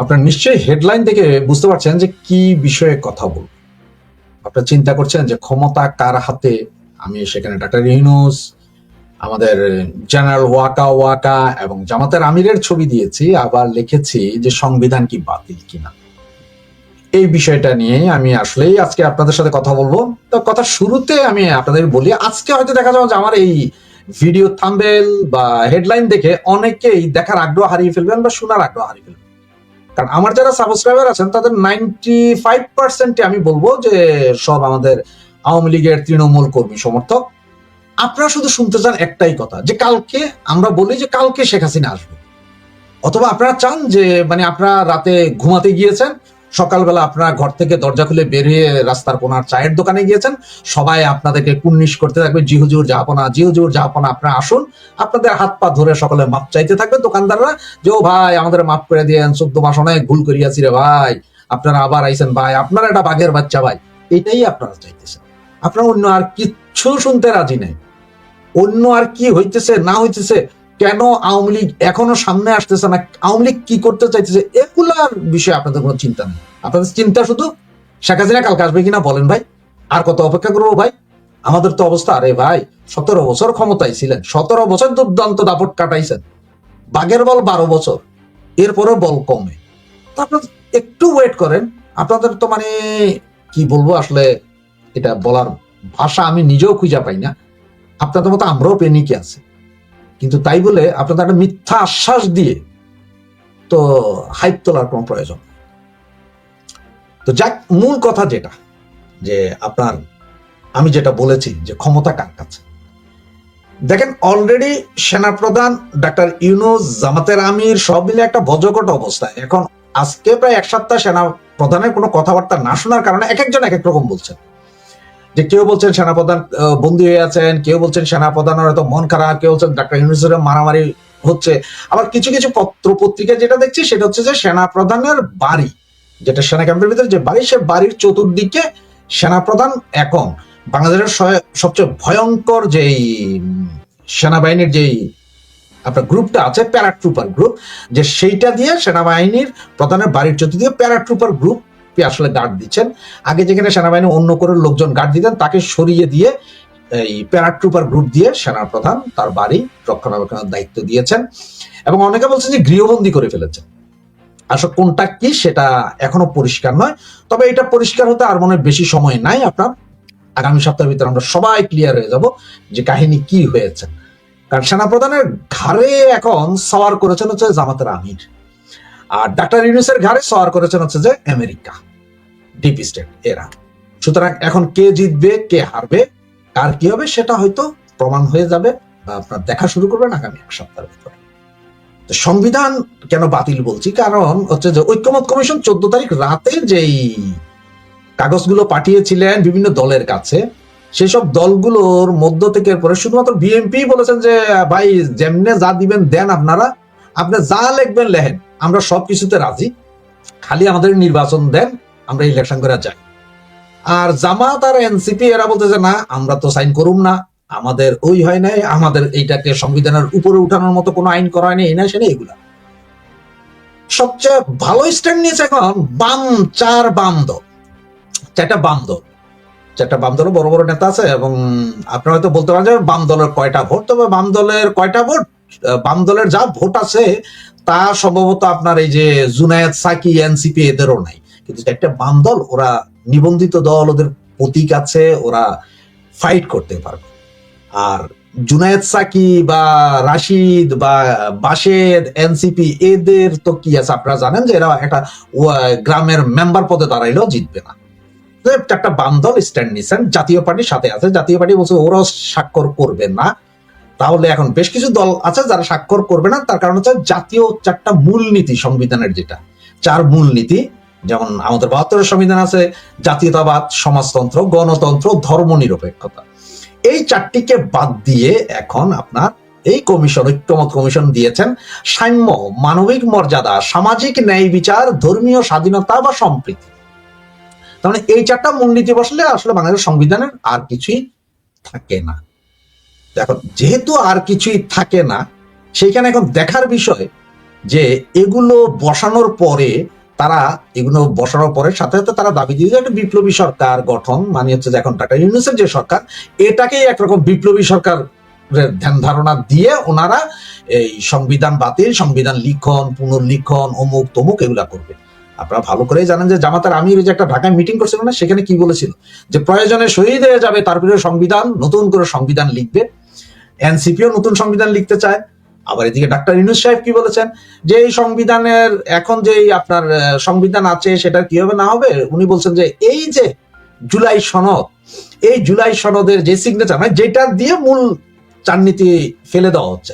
আপনার নিশ্চয়ই হেডলাইন থেকে বুঝতে পারছেন যে কি বিষয়ে কথা বল আপনার চিন্তা করছেন যে ক্ষমতা কার হাতে? আমি সেখানে ডাক্তার ইউনুস, আমাদের জেনারেল ওয়াকা ওয়াকা এবং জামাতের আমিরের ছবি দিয়েছি, আবার লিখেছি যে সংবিধান কি বাতিল কিনা। এই বিষয়টা নিয়ে আমি আসলেই আজকে আপনাদের সাথে কথা বলব। তো কথা শুরুতে আমি আপনাদের বলি, আজকে হয়তো দেখা যাবে যে আমার এই ভিডিও থাম্বেল বা হেডলাইন দেখে অনেকেই দেখার আগ্রহ হারিয়ে ফেলবেন বা শোনার আগ্রহ হারিয়ে ফেলবেন। কারণ আমার যারা সাবস্ক্রাইবার আছেন, তাদের নাইনটি ফাইভ পার্সেন্টে আমি বলব যে সব আমাদের আওয়ামী লীগের তৃণমূল কর্মী সমর্থক। আপনারা শুধু শুনতে চান একটাই কথা, যে কালকে আমরা বলি যে কালকে শেখ হাসিনা আসবে। অথবা আপনারা চান যে মানে আপনারা রাতে ঘুমাতে গিয়েছেন সকালবেলা আপনারা ঘর থেকে দরজা খুলে বেরিয়ে রাস্তার কোনার চায়ের দোকানে গিয়েছেন। সবাই আপনাদেরকে কুন্নিশ করতে থাকবে। জি হুজুর জাহাপনা জি হুজুর জাহাপনা আপনারা আসুন। আপনাদের হাত পা ধরে সকলে মাপ চাইতে থাকবে। দোকানদাররা, যে ও ভাই, আমাদের মাফ করে দিয়েন। চোদ্দ মাস অনেক ভুল করিয়াছি রে ভাই। আপনারা আবার আইছেন ভাই। আপনারা একটা বাঘের বাচ্চা ভাই। এটাই আপনারা চাইতেছেন। আপনারা অন্য আর কিচ্ছু শুনতে রাজি নেই। অন্য আর কি হইতেছে, না হইতেছে কেন আওয়ামী লীগ এখনও সামনে আসতেছে না? আওয়ামী লীগ কি করতে চাইতেছে? এগুলার বিষয়ে আপনাদের কোনো চিন্তা নেই। আপনাদের চিন্তা শুধু শেখ হাসিনা কালকে আসবে কিনা বলেন ভাই। আর কত অপেক্ষা করব ভাই? আমাদের তো অবস্থা, আরে ভাই, সতেরো বছর ক্ষমতায় ছিলেন, সতেরো বছর দুর্দান্ত দাপট কাটাইছেন। বাঘের বল বারো বছর, এরপরেও বল কমে। তো আপনার একটু ওয়েট করেন। আপনাদের তো মানে কি বলব আসলে, এটা বলার ভাষা আমি নিজেও খুঁজে পাই না। আপনাদের মতো আমরাও পেনিকে আছে। কিন্তু তাই বলে আপনাদের একটা মিথ্যা আশ্বাস দিয়ে তো হাইপ তোলার কোনো প্রয়োজন তো যাক, মূল কথা যেটা, যে আপনার, আমি যেটা বলেছি যে ক্ষমতা কার কাছে? দেখেন অলরেডি সেনাপ্রধান ডাক্তার ইউনুস, জামাতের আমির, সব মিলে একটা বজকট অবস্থায় এখন আজকে প্রায় এক সপ্তাহ সেনা প্রধানের কোনো কথাবার্তা না শোনার কারণে এক একজন এক এক রকম বলছেন। যে কেউ বলছেন সেনাপ্রধান বন্দী হয়ে আছেন, কেউ বলছেন সেনাপ্রধানের হয়তো মন খারাপ, কেউ বলছেন ডাক্তার ইউনুসের মারামারি হচ্ছে। আবার কিছু কিছু পত্র পত্রিকা যেটা দেখছি সেটা হচ্ছে যে সেনাপ্রধানের বাড়ি, যেটা সেনা ক্যাম্পের ভিতরে যে বাড়ি, সে বাড়ির চতুর্দিকে সেনাপ্রধান এখন। বাংলাদেশের সবচেয়ে ভয়ঙ্কর যেই সেনাবাহিনীর যেই আপনার গ্রুপটা আছে, প্যারাট্রুপার গ্রুপ, যে সেইটা দিয়ে সেনাবাহিনীর প্রধানের বাড়ির চতুর্দিকে প্যারাট্রুপার গ্রুপ আসলে গার্ড দিচ্ছেন। আগে যেখানে সেনাবাহিনী অন্য করে লোকজন গার্ড দিতেন, তাকে সরিয়ে দিয়ে এই প্যারাট্রুপার গ্রুপ দিয়ে সেনাপ্রধান তার বাড়ি রক্ষণাবেক্ষণের দায়িত্ব দিয়েছেন এবং অনেকে বলছেন যে গৃহবন্দী করে ফেলেছেন। আসলে কোনটা কি সেটা এখনও পরিষ্কার নয়, তবে এটা পরিষ্কার হতে আর মনে বেশি সময় নাই আপনার। আগামী সপ্তাহের ভিতরে আমরা সবাই ক্লিয়ার হয়ে যাব যে কাহিনী কি হয়েছে। কারণ সেনাপ্রধানের ঘাড়ে এখন সওয়ার করেছেন হচ্ছে জামাতের আমির। আর ডাক্তার ইউনুসের ঘাড়ে সওয়ার করেছেন হচ্ছে যে আমেরিকা। ডিপ স্টেট এরা সুতরাং এখন কে জিতবে, কে হারবে, কার কি হবে, সেটা হয়তো প্রমাণ হয়ে যাবে বা আপনার দেখা শুরু করবেন আগামী এক সপ্তাহের ভিতরে। সংবিধান কেন বাতিল বলছি? কারণ হচ্ছে যে ঐক্যমত কমিশন চোদ্দ তারিখ রাতে যেই কাগজগুলো পাঠিয়েছিলেন বিভিন্ন দলের কাছে, সেসব দলগুলোর মধ্য থেকে পরে শুধুমাত্র বিএনপি বলেছেন যে, ভাই, যেমনে যা দিবেন দেন আপনারা। আপনি যা লিখবেন লেখেন। আমরা সব কিছুতে রাজি। খালি আমাদের নির্বাচন দেন। আমরা ইলেকশন করে যাই। আর জামাত আর এনসিপি এরা বলতেছে না, আমরা তো সাইন করুম না। আমাদের ওই হয় নাই, আমাদের এইটাকে সংবিধানের উপরে উঠানোর মতো কোনো আইন করা হয়নি, এই না সেটা এগুলা। সবচেয়ে ভালো স্ট্যান্ড নিয়েছে এখন বাম, চার বাম দল। চারটা বাম দল। চারটা বাম দলের বড় বড় নেতা আছে এবং আপনারা হয়তো বলতে পারেন যে, বাম দলের কয়টা ভোট? তবে বাম দলের কয়টা ভোট? বাম দলের যা ভোট আছে, তা সম্ভবত আপনার এই যে জুনায়েদ, সাকি এনসিপি এদেরও নাই। কিন্তু একটা বাম দল, ওরা নিবন্ধিত দল, ওদের প্রতীক আছে, ওরা ফাইট করতে পারবে। আর জুনায়েদ সাকি বা রাশিদ বা বাশেদ, এনসিপি, এদের তো কি আছে? আপনারা জানেন যে এরা একটা গ্রামের মেম্বার পদে দাঁড়াইলেও জিতবে না। একটা বাম দল স্ট্যান্ড নিছেন, জাতীয় পার্টির সাথে আছে, জাতীয় পার্টি বলছে ওরাও স্বাক্ষর করবে না। তাহলে এখন বেশ কিছু দল আছে যারা স্বাক্ষর করবে না, তার কারণ হচ্ছে জাতীয় চারটা মূলনীতি, সংবিধানের যেটা, চার মূলনীতি যেমন আমাদের বাহাত্তরের সংবিধান আছে, জাতীয়তাবাদ, সমাজতন্ত্র, গণতন্ত্র, ধর্মনিরপেক্ষতা। এই চারটিকে বাদ দিয়ে এখন আপনার এই কমিশন, ঐক্যমত কমিশন দিয়েছেন সাম্য, মানবিক মর্যাদা, সামাজিক ন্যায় বিচার, ধর্মীয় স্বাধীনতা বা সম্প্রীতি। তার মানে এই চারটা মূলনীতি বসলে আসলে বাংলাদেশের সংবিধানের আর কিছুই থাকে না। এখন যেহেতু আর কিছুই থাকে না, সেইখানে এখন দেখার বিষয় যে এগুলো বসানোর পরে তারা এগুলো বসানোর পরে সাথে সাথে তারা দাবি দিয়ে একটা বিপ্লবী সরকার গঠন মানে হচ্ছে যে এখন টাকা ইউনিসের যে সরকার, এটাকেই একরকম বিপ্লবী সরকার ধ্যান ধারণা দিয়ে ওনারা এই সংবিধান বাতিল, সংবিধান লিখন, পুনর্লিখন, অমুক তমুক এগুলা করবে। আপনারা ভালো করেই জানেন যে জামাতার আমির যে একটা ঢাকায় মিটিং করছিল না, সেখানে কি বলেছিল? যে প্রয়োজনে শহীদ হয়ে যাবে তারপরে সংবিধান, নতুন করে সংবিধান লিখবে। এনসিপিও নতুন সংবিধান লিখতে চায়। আবার এদিকে ডাক্তার ইনুস সাহেব কি বলেছেন? যে এই সংবিধানের, এখন যে আপনার সংবিধান আছে, সেটা কি হবে না হবে? উনি বলছেন যে এই যে জুলাই সনদ, এই জুলাই সনদের যে সিগনেচার মানে যেটা দিয়ে মূল চারনীতি ফেলে দেওয়া হচ্ছে।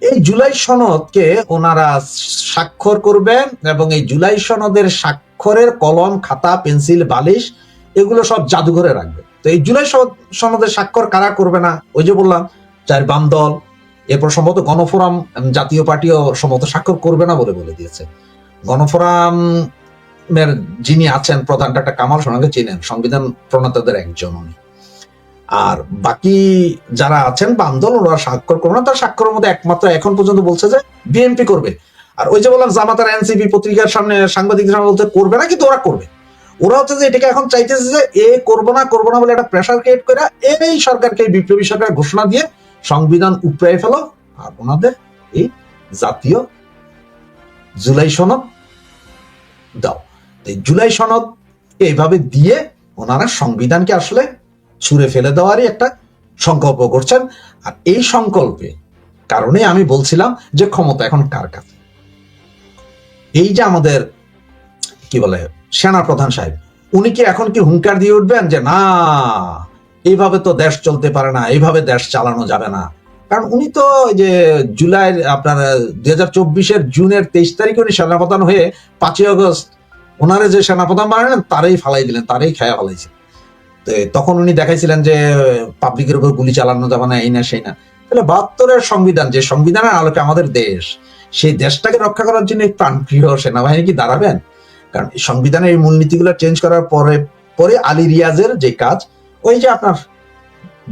এই জুলাই সনদকে ওনারা স্বাক্ষর করবেন এবং এই জুলাই সনদের স্বাক্ষরের কলম, খাতা, পেন্সিল, বালিশ, এগুলো সব জাদুঘরে রাখবে তো এই জুলাই সনদ- সনদের স্বাক্ষর কারা করবে না? ওই যে বললাম চার বাম দল এরপর সম্ভবত গণফোরাম জাতীয় পার্টিও সম্ভবত স্বাক্ষর করবে না বলে বলে দিয়েছে। গণফোরাম যিনি আছেন, প্রধান ডাক্তার কামাল সোনাকে চিনেন, সংবিধান প্রণেতাদের একজন উনি। আর বাকি যারা আছেন বাম দল ওরা স্বাক্ষর করবে না, তার স্বাক্ষরের মধ্যে একমাত্র এখন পর্যন্ত বলছে যে বিএনপি করবে। আর ওই যে বললাম জামাতার এনসিপি পত্রিকার সামনে সাংবাদিকদের সামনে বলতে করবে না, কিন্তু ওরা করবে। ওরা হচ্ছে যে এটাকে এখন চাইতেছে যে, এ করব না করব না বলে একটা প্রেশার ক্রিয়েট করে, এই সরকারকে, বিপ্লবী সরকার ঘোষণা দিয়ে সংবিধান উপড়াই ফেলো আর ওনাদের এই জাতীয় জুলাই সনদ দাও। এই জুলাই সনদ এইভাবে দিয়ে ওনারা সংবিধানকে আসলে ছুঁড়ে ফেলে দেওয়ারই একটা সংকল্প করছেন। আর এই সংকল্পে কারণে আমি বলছিলাম যে ক্ষমতা এখন কার কাছে? এই যে আমাদের কি বলে সেনা প্রধান সাহেব, উনি কি এখন কি হুঙ্কার দিয়ে উঠবেন যে না এইভাবে তো দেশ চলতে পারে না, এইভাবে দেশ চালানো যাবে না। কারণ উনি তো যে জুলাই আপনার, দুই হাজার চব্বিশের জুনের তেইশ তারিখে উনি সেনাপ্রধান হয়ে পাঁচই আগস্ট ওনারে যে সেনাপ্রধান বানালেন, তারই ফালাই দিলেন, তারাই খেয়া ফালাইছে। তো তখন উনি দেখাইছিলেন যে, পাবলিকের উপর গুলি চালানো যাবে না, এই না, সেই না। তাহলে বাহাত্তরের সংবিধান, যে সংবিধানের আলোকে আমাদের দেশ, সেই দেশটাকে রক্ষা করার জন্য এই প্রাণপ্রিয় সেনাবাহিনী কি দাঁড়াবেন? কারণ সংবিধানের এই মূলনীতিগুলো চেঞ্জ করার পরে পরে আলী রিয়াজের যে কাজ ওই যে আপনার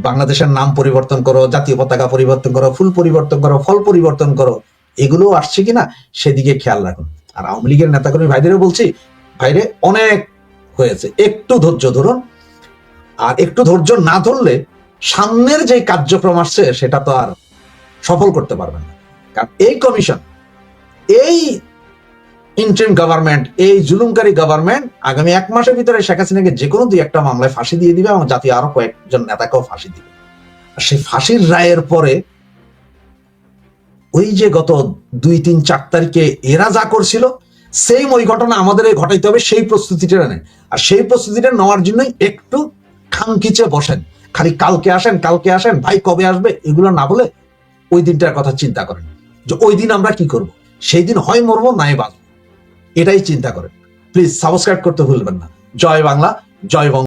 বাংলাদেশের নাম পরিবর্তন করো, জাতীয় পতাকা পরিবর্তন করো, ফুল পরিবর্তন করো, ফল পরিবর্তন করো এগুলো আসছে কিনা সেদিকে খেয়াল রাখুন। আর আওয়ামী লীগের নেতাকর্মী ভাইদেরও বলছি, ভাইরে অনেক হয়েছে, একটু ধৈর্য ধরুন। আর একটু ধৈর্য না ধরলে সামনের যে কার্যক্রম আসছে সেটা তো আর সফল করতে পারবেন না। কারণ এই কমিশন এই ইন্টারিম গভর্নমেন্ট এই জুলুমকারী গভর্নমেন্ট আগামী এক মাসের ভিতরে শেখ হাসিনাকে যে কোনো দুই একটা মামলায় ফাঁসি দিয়ে দিবে এবং জাতীয় আরও কয়েকজন নেতাকেও ফাঁসি দিবে। সেই ফাঁসির রায়ের পরে ওই যে গত দুই, তিন, চার তারিখে এরা যা করছিল সেম ওই ঘটনা আমাদের ঘটাইতে হবে, সেই প্রস্তুতিটা নেন। আর সেই প্রস্তুতিটা নেওয়ার জন্যই একটু খামকিচে বসেন। খালি কালকে আসেন কালকে আসেন, ভাই কবে আসবে, এগুলো না বলে ওই দিনটার কথা চিন্তা করেন। যে ওই দিন আমরা কি করব? সেই দিন হয় মরবো, নাই বাঁচবো। এটাই চিন্তা করেন। প্লিজ সাবস্ক্রাইব করতে ভুলবেন না। জয় বাংলা জয় বঙ্গ